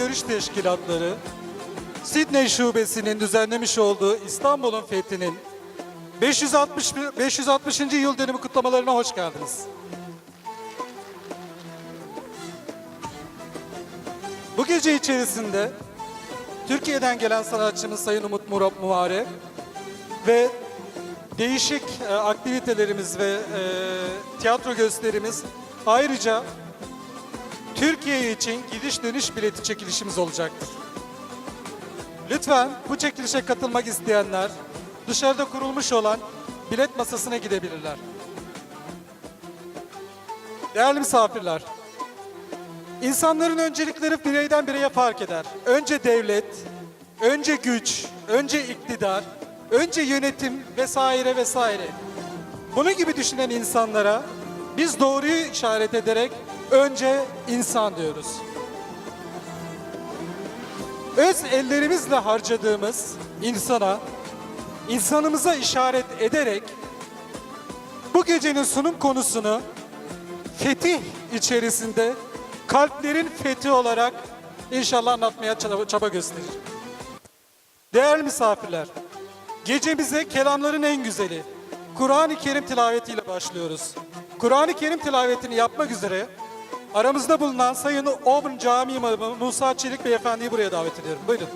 görüş teşkilatları Sidney Şubesi'nin düzenlemiş olduğu İstanbul'un fethinin 560 560. yıl dönümü kutlamalarına hoş geldiniz. Bu gece içerisinde Türkiye'den gelen sanatçımız Sayın Umut Murat Muharrem ve değişik e, aktivitelerimiz ve e, tiyatro gösterimiz ayrıca Türkiye için gidiş dönüş bileti çekilişimiz olacaktır. Lütfen bu çekilişe katılmak isteyenler dışarıda kurulmuş olan bilet masasına gidebilirler. Değerli misafirler, insanların öncelikleri bireyden bireye fark eder. Önce devlet, önce güç, önce iktidar, önce yönetim vesaire vesaire. Bunun gibi düşünen insanlara biz doğruyu işaret ederek önce insan diyoruz. Öz ellerimizle harcadığımız insana, insanımıza işaret ederek bu gecenin sunum konusunu fetih içerisinde kalplerin fethi olarak inşallah anlatmaya çaba, çaba gösterir. Değerli misafirler, gecemize kelamların en güzeli Kur'an-ı Kerim tilavetiyle başlıyoruz. Kur'an-ı Kerim tilavetini yapmak üzere Aramızda bulunan Sayın Obn Cami İmamı Musa Çelik Beyefendi'yi buraya davet ediyorum. Buyurun.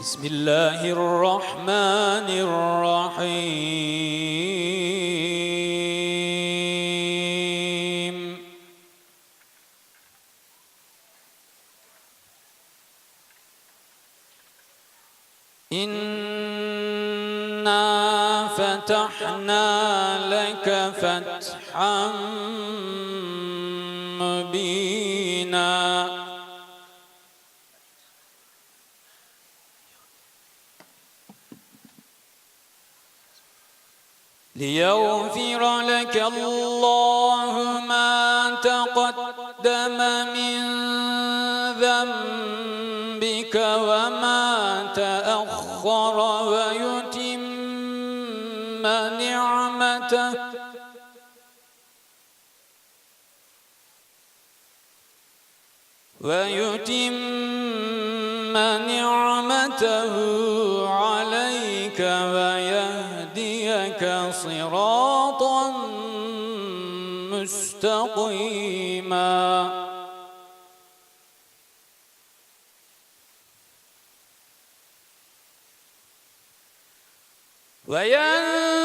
Bismillahirrahmanirrahim. İnne فتحنا لك فتحا مبينا. ليغفر لك الله ما تقدم من ذنبك وما تأخر ويتم نعمته ويتم نعمته عليك ويهديك صراطا مستقيما. وينصرك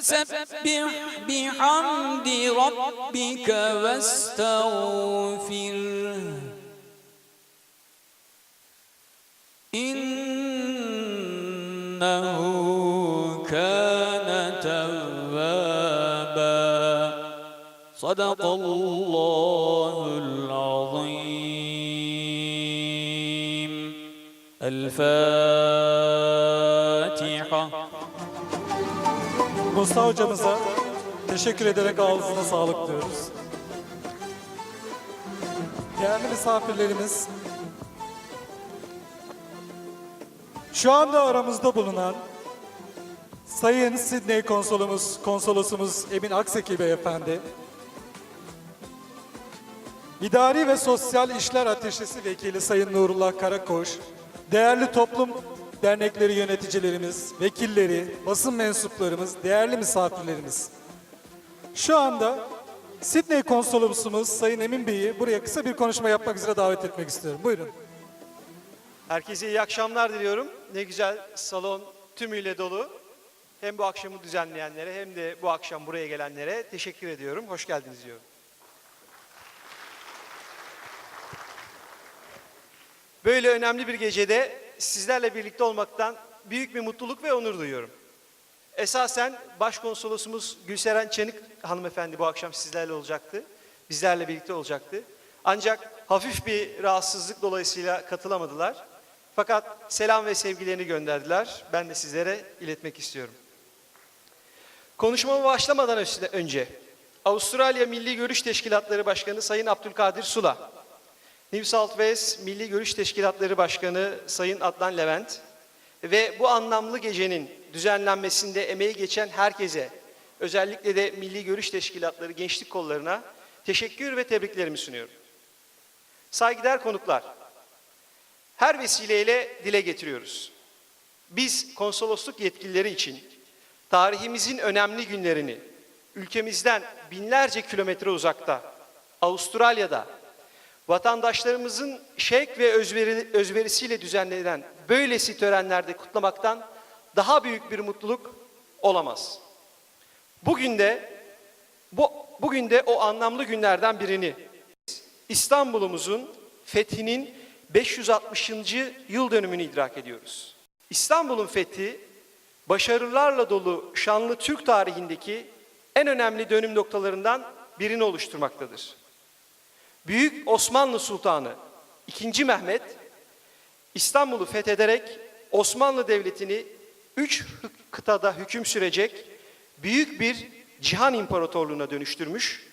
فسبح بحمد ربك واستغفره إنه كان توابا. صدق الله العظيم. الفاتحة. Mustafa hocamıza teşekkür ederek ağzına sağlık diyoruz. Değerli misafirlerimiz, şu anda aramızda bulunan Sayın Sidney konsolumuz, konsolosumuz Emin Akseki Beyefendi, İdari ve Sosyal İşler Ateşesi Vekili Sayın Nurullah Karakoş, değerli toplum dernekleri yöneticilerimiz, vekilleri, basın mensuplarımız, değerli misafirlerimiz. Şu anda Sidney konsolosumuz Sayın Emin Bey'i buraya kısa bir konuşma yapmak üzere davet etmek istiyorum. Buyurun. Herkese iyi akşamlar diliyorum. Ne güzel salon tümüyle dolu. Hem bu akşamı düzenleyenlere hem de bu akşam buraya gelenlere teşekkür ediyorum. Hoş geldiniz diyorum. Böyle önemli bir gecede sizlerle birlikte olmaktan büyük bir mutluluk ve onur duyuyorum. Esasen Başkonsolosumuz Gülseren Çenik hanımefendi bu akşam sizlerle olacaktı. Bizlerle birlikte olacaktı. Ancak hafif bir rahatsızlık dolayısıyla katılamadılar. Fakat selam ve sevgilerini gönderdiler. Ben de sizlere iletmek istiyorum. Konuşmama başlamadan önce Avustralya Milli Görüş Teşkilatları Başkanı Sayın Abdülkadir Sula, New South Wales Milli Görüş Teşkilatları Başkanı Sayın Adnan Levent ve bu anlamlı gecenin düzenlenmesinde emeği geçen herkese, özellikle de Milli Görüş Teşkilatları gençlik kollarına teşekkür ve tebriklerimi sunuyorum. Saygıdeğer konuklar, her vesileyle dile getiriyoruz. Biz konsolosluk yetkilileri için tarihimizin önemli günlerini ülkemizden binlerce kilometre uzakta Avustralya'da vatandaşlarımızın şevk ve özveri, özverisiyle düzenlenen böylesi törenlerde kutlamaktan daha büyük bir mutluluk olamaz. Bugün de bu bugün de o anlamlı günlerden birini İstanbul'umuzun fethinin 560. yıl dönümünü idrak ediyoruz. İstanbul'un fethi başarılarla dolu şanlı Türk tarihindeki en önemli dönüm noktalarından birini oluşturmaktadır. Büyük Osmanlı Sultanı 2. Mehmet İstanbul'u fethederek Osmanlı Devleti'ni üç kıtada hüküm sürecek büyük bir cihan imparatorluğuna dönüştürmüş.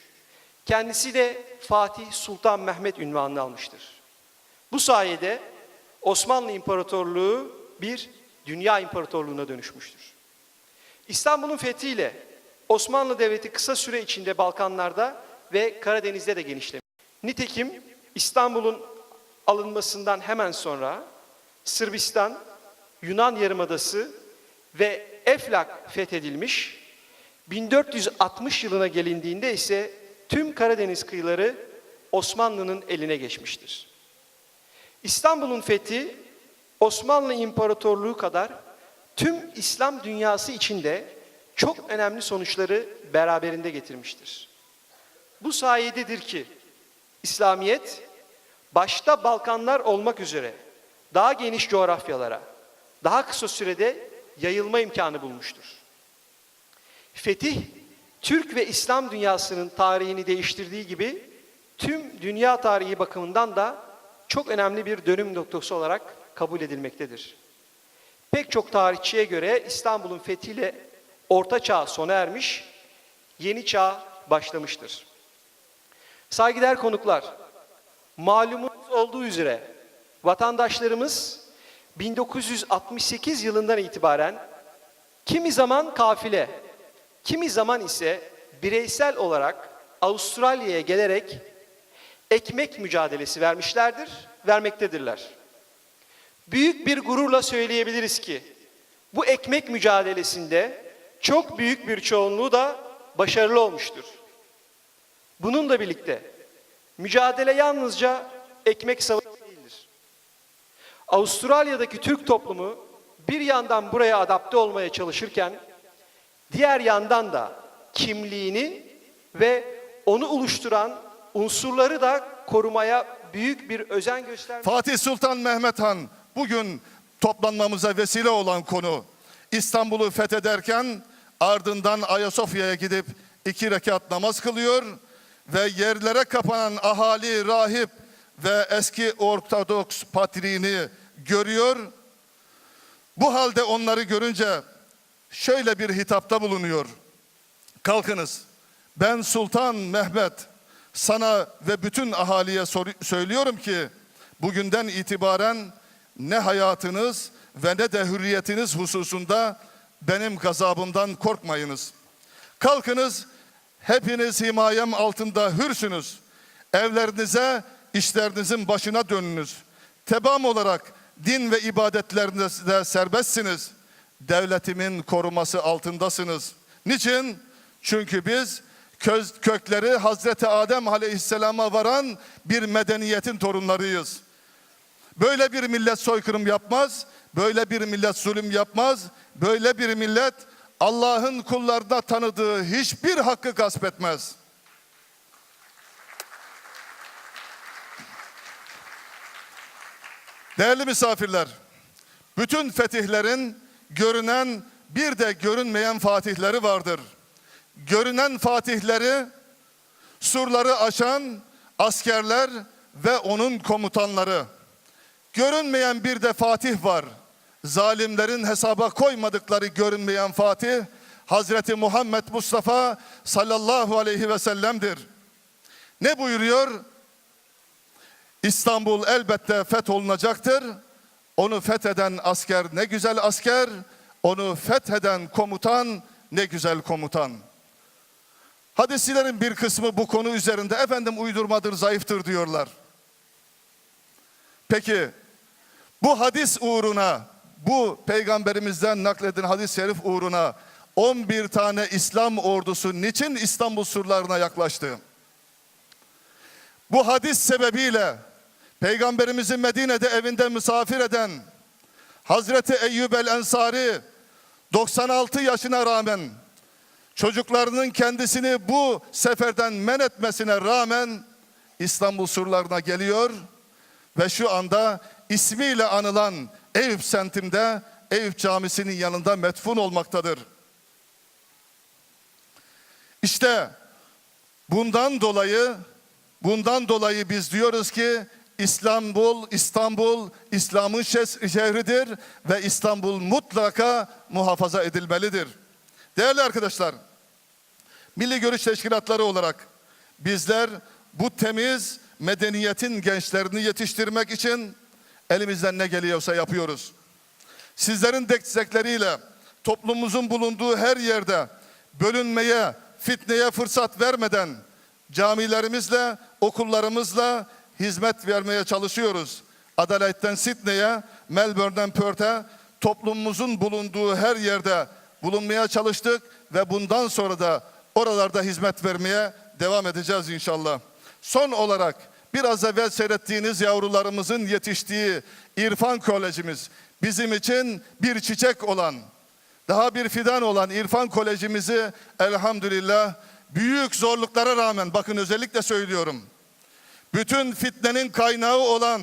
Kendisi de Fatih Sultan Mehmet ünvanını almıştır. Bu sayede Osmanlı İmparatorluğu bir dünya imparatorluğuna dönüşmüştür. İstanbul'un fethiyle Osmanlı Devleti kısa süre içinde Balkanlarda ve Karadeniz'de de genişlemiş. Nitekim İstanbul'un alınmasından hemen sonra Sırbistan, Yunan Yarımadası ve Eflak fethedilmiş. 1460 yılına gelindiğinde ise tüm Karadeniz kıyıları Osmanlı'nın eline geçmiştir. İstanbul'un fethi Osmanlı İmparatorluğu kadar tüm İslam dünyası içinde çok önemli sonuçları beraberinde getirmiştir. Bu sayededir ki İslamiyet başta Balkanlar olmak üzere daha geniş coğrafyalara daha kısa sürede yayılma imkanı bulmuştur. Fetih, Türk ve İslam dünyasının tarihini değiştirdiği gibi tüm dünya tarihi bakımından da çok önemli bir dönüm noktası olarak kabul edilmektedir. Pek çok tarihçiye göre İstanbul'un fethiyle Orta Çağ sona ermiş, Yeni Çağ başlamıştır. Saygıdeğer konuklar, malumunuz olduğu üzere vatandaşlarımız 1968 yılından itibaren kimi zaman kafile, kimi zaman ise bireysel olarak Avustralya'ya gelerek ekmek mücadelesi vermişlerdir, vermektedirler. Büyük bir gururla söyleyebiliriz ki bu ekmek mücadelesinde çok büyük bir çoğunluğu da başarılı olmuştur. Bununla birlikte mücadele yalnızca ekmek savaşı değildir. Avustralya'daki Türk toplumu bir yandan buraya adapte olmaya çalışırken diğer yandan da kimliğini ve onu oluşturan unsurları da korumaya büyük bir özen göstermiş. Fatih Sultan Mehmet Han bugün toplanmamıza vesile olan konu İstanbul'u fethederken ardından Ayasofya'ya gidip iki rekat namaz kılıyor ve yerlere kapanan ahali, rahip ve eski Ortodoks patriğini görüyor. Bu halde onları görünce şöyle bir hitapta bulunuyor. Kalkınız. Ben Sultan Mehmet sana ve bütün ahaliye söylüyorum ki bugünden itibaren ne hayatınız ve ne de hürriyetiniz hususunda benim gazabımdan korkmayınız. Kalkınız hepiniz himayem altında hürsünüz. Evlerinize işlerinizin başına dönünüz. Tebam olarak din ve ibadetlerinizde serbestsiniz. Devletimin koruması altındasınız. Niçin? Çünkü biz köz, kökleri Hazreti Adem Aleyhisselam'a varan bir medeniyetin torunlarıyız. Böyle bir millet soykırım yapmaz, böyle bir millet zulüm yapmaz, böyle bir millet Allah'ın kullarına tanıdığı hiçbir hakkı gasp etmez. Değerli misafirler, bütün fetihlerin görünen bir de görünmeyen fatihleri vardır. Görünen fatihleri surları aşan askerler ve onun komutanları. Görünmeyen bir de Fatih var. Zalimlerin hesaba koymadıkları görünmeyen Fatih Hazreti Muhammed Mustafa sallallahu aleyhi ve sellem'dir. Ne buyuruyor? İstanbul elbette fetholunacaktır. Onu fetheden asker ne güzel asker, onu fetheden komutan ne güzel komutan. Hadislerin bir kısmı bu konu üzerinde efendim uydurmadır, zayıftır diyorlar. Peki bu hadis uğruna, bu peygamberimizden nakledilen hadis-i şerif uğruna 11 tane İslam ordusu niçin İstanbul surlarına yaklaştı? Bu hadis sebebiyle peygamberimizi Medine'de evinde misafir eden Hazreti Eyyub el Ensari 96 yaşına rağmen çocuklarının kendisini bu seferden men etmesine rağmen İstanbul surlarına geliyor ve şu anda ismiyle anılan Eyüp semtinde Eyüp Camisi'nin yanında metfun olmaktadır. İşte bundan dolayı bundan dolayı biz diyoruz ki İstanbul, İstanbul İslam'ın şehridir ve İstanbul mutlaka muhafaza edilmelidir. Değerli arkadaşlar, Milli Görüş Teşkilatları olarak bizler bu temiz medeniyetin gençlerini yetiştirmek için elimizden ne geliyorsa yapıyoruz. Sizlerin destekleriyle toplumumuzun bulunduğu her yerde bölünmeye, fitneye fırsat vermeden camilerimizle, okullarımızla hizmet vermeye çalışıyoruz. Adaletten Sydney'e, Melbourne'den Perth'e toplumumuzun bulunduğu her yerde bulunmaya çalıştık ve bundan sonra da oralarda hizmet vermeye devam edeceğiz inşallah. Son olarak biraz evvel seyrettiğiniz yavrularımızın yetiştiği İrfan Kolejimiz bizim için bir çiçek olan, daha bir fidan olan İrfan Kolejimizi elhamdülillah büyük zorluklara rağmen bakın özellikle söylüyorum. Bütün fitnenin kaynağı olan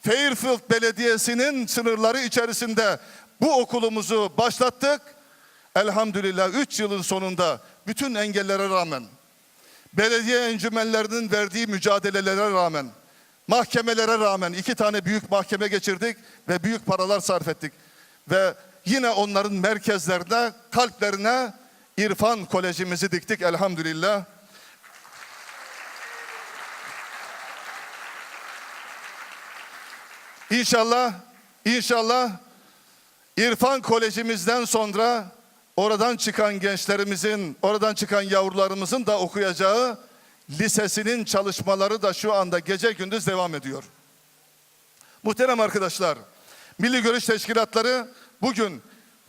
Fairfield Belediyesi'nin sınırları içerisinde bu okulumuzu başlattık. Elhamdülillah 3 yılın sonunda bütün engellere rağmen belediye encümenlerinin verdiği mücadelelere rağmen, mahkemelere rağmen iki tane büyük mahkeme geçirdik ve büyük paralar sarf ettik. Ve yine onların merkezlerine, kalplerine İrfan Kolejimizi diktik elhamdülillah. İnşallah, inşallah İrfan Kolejimizden sonra oradan çıkan gençlerimizin, oradan çıkan yavrularımızın da okuyacağı lisesinin çalışmaları da şu anda gece gündüz devam ediyor. Muhterem arkadaşlar, Milli Görüş Teşkilatları bugün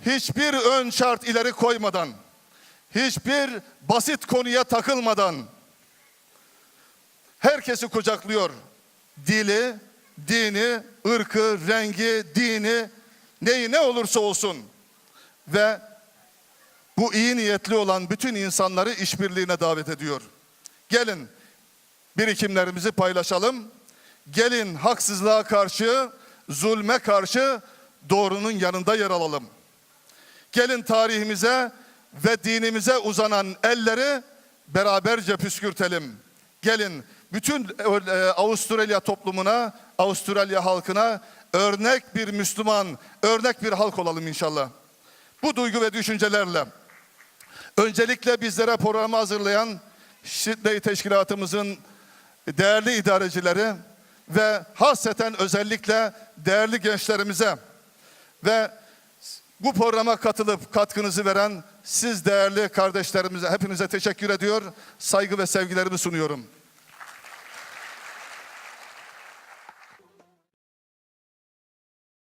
hiçbir ön şart ileri koymadan, hiçbir basit konuya takılmadan herkesi kucaklıyor. Dili, dini, ırkı, rengi, dini, neyi ne olursa olsun ve bu iyi niyetli olan bütün insanları işbirliğine davet ediyor. Gelin birikimlerimizi paylaşalım. Gelin haksızlığa karşı, zulme karşı doğrunun yanında yer alalım. Gelin tarihimize ve dinimize uzanan elleri beraberce püskürtelim. Gelin bütün e, Avustralya toplumuna, Avustralya halkına örnek bir Müslüman, örnek bir halk olalım inşallah. Bu duygu ve düşüncelerle öncelikle bizlere programı hazırlayan Şiddet Teşkilatımızın değerli idarecileri ve hasreten özellikle değerli gençlerimize ve bu programa katılıp katkınızı veren siz değerli kardeşlerimize hepinize teşekkür ediyor. Saygı ve sevgilerimi sunuyorum.